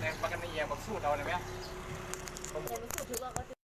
แต่ปกันติแย่บอกสูตรเราเลยไหม สูตรถือว่าก็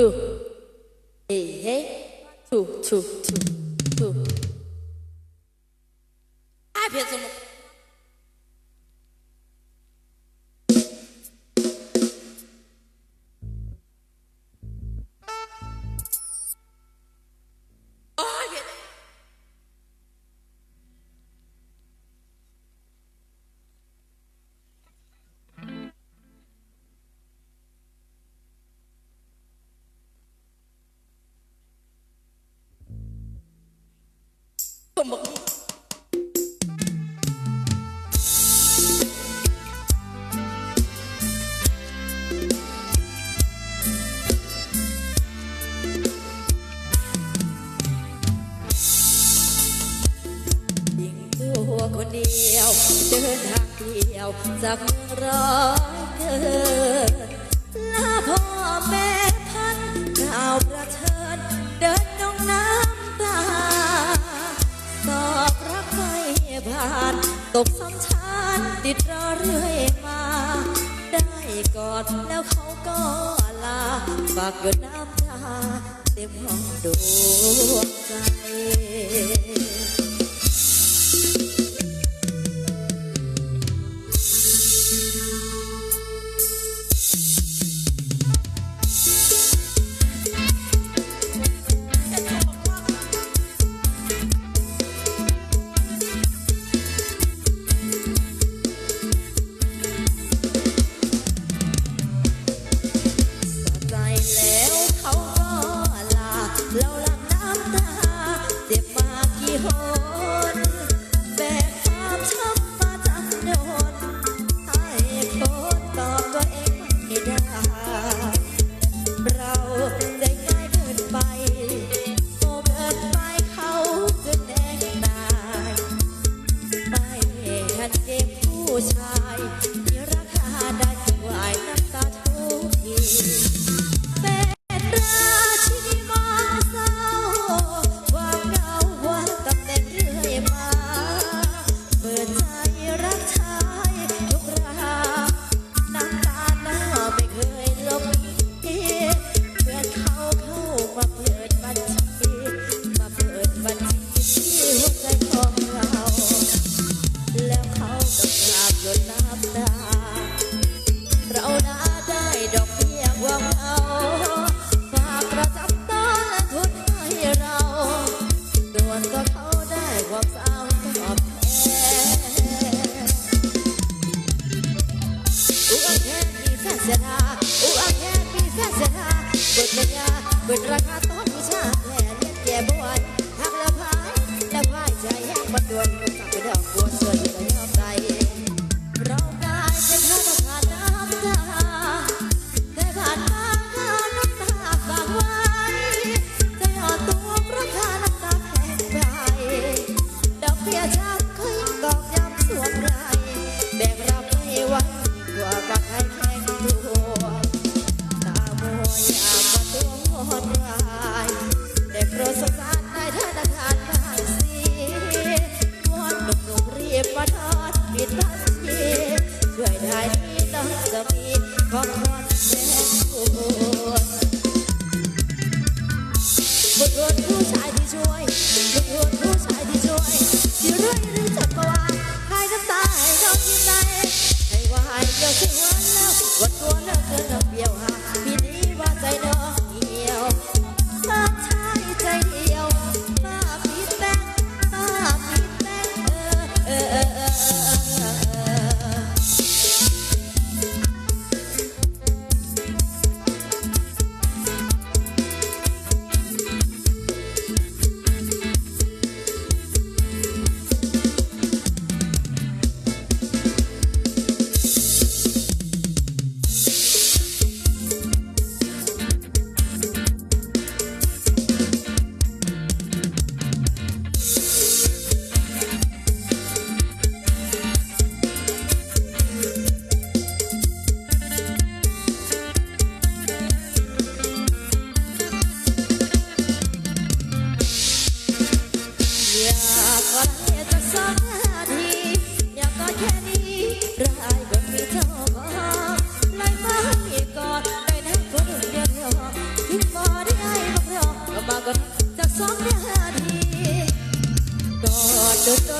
two, eh, two, two, two. ก็บอกคนเดียว เดินทางเดียวจากเมืองรอเธอลาพ่อแม่พันข่าวประเทินเดิน บาทตกสำชานติดรอเรื่อยมา ได้กอดแล้วเขาก็ลาฝากหยดน้ำตาเต็มห้องดวงใจ อ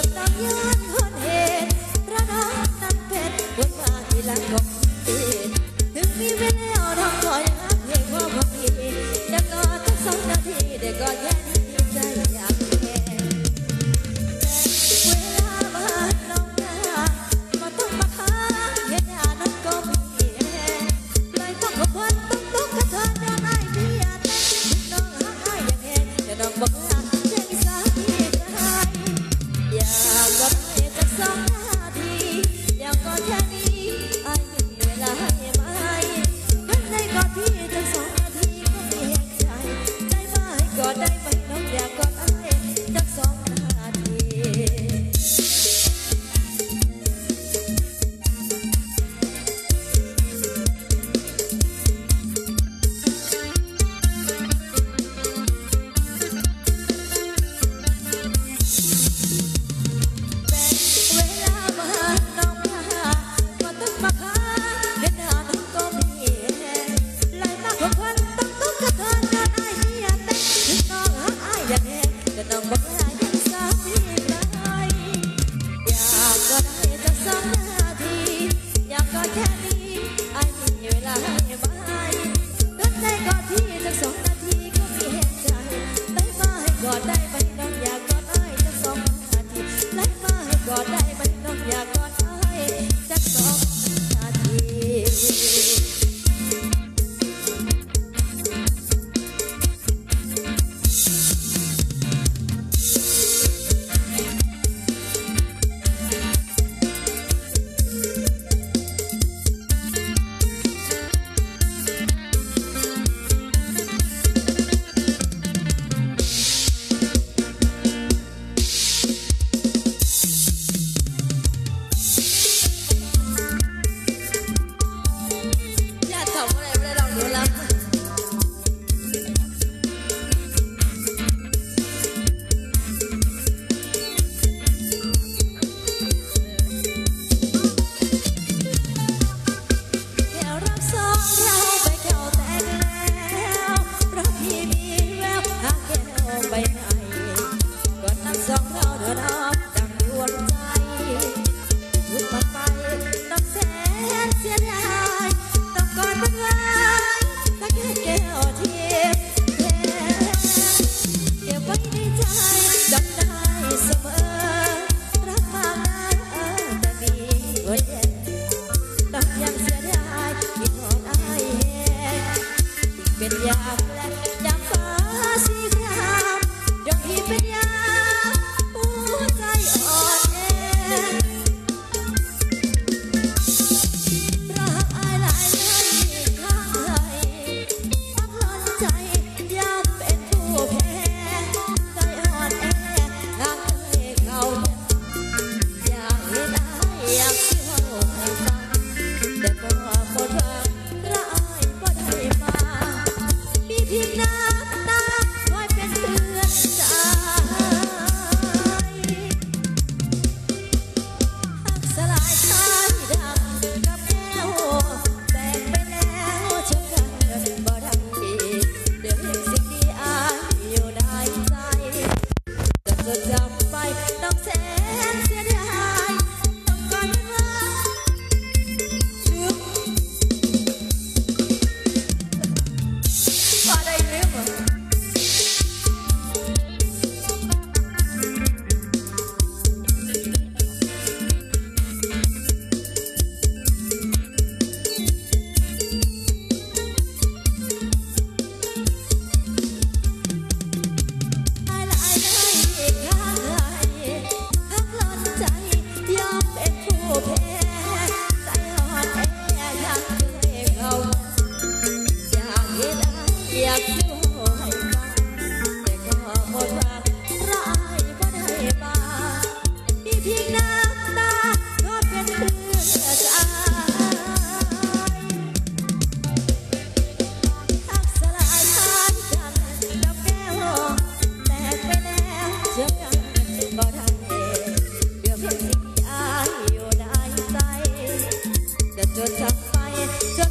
Ganang mga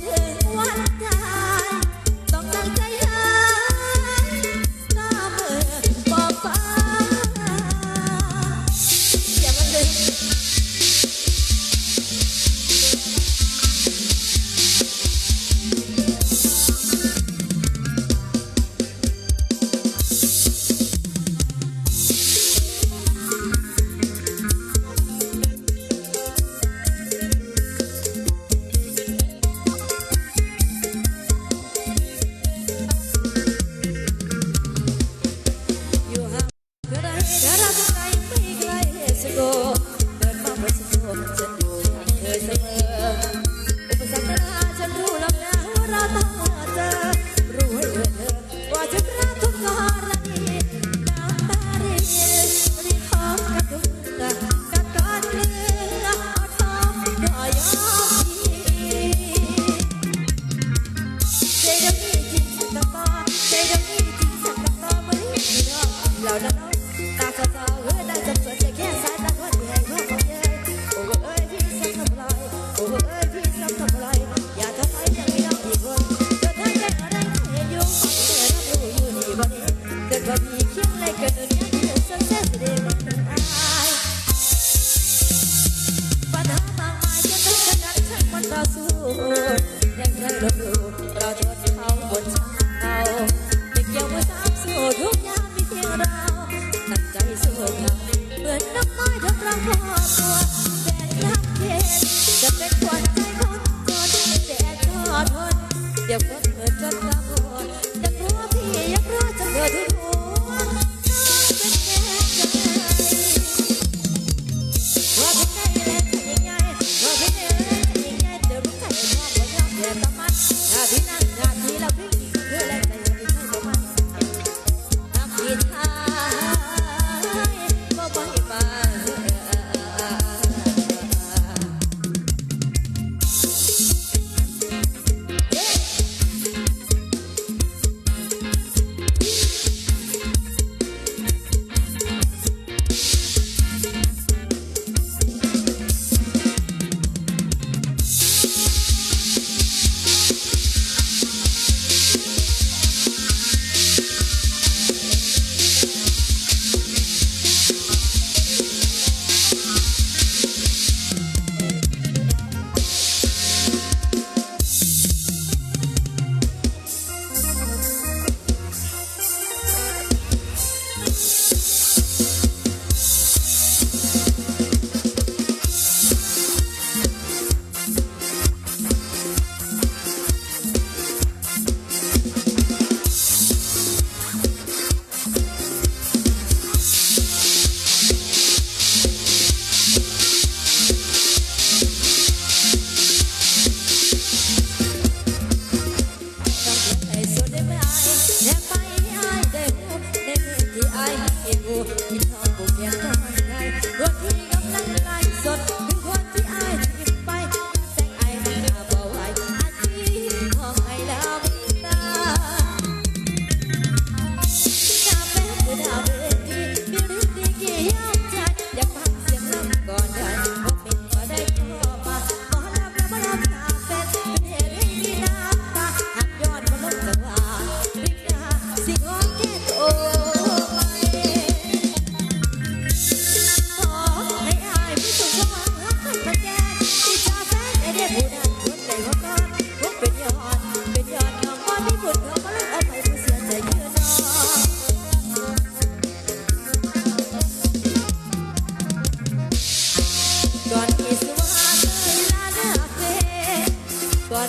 ำ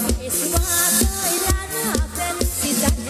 It's my life, and it's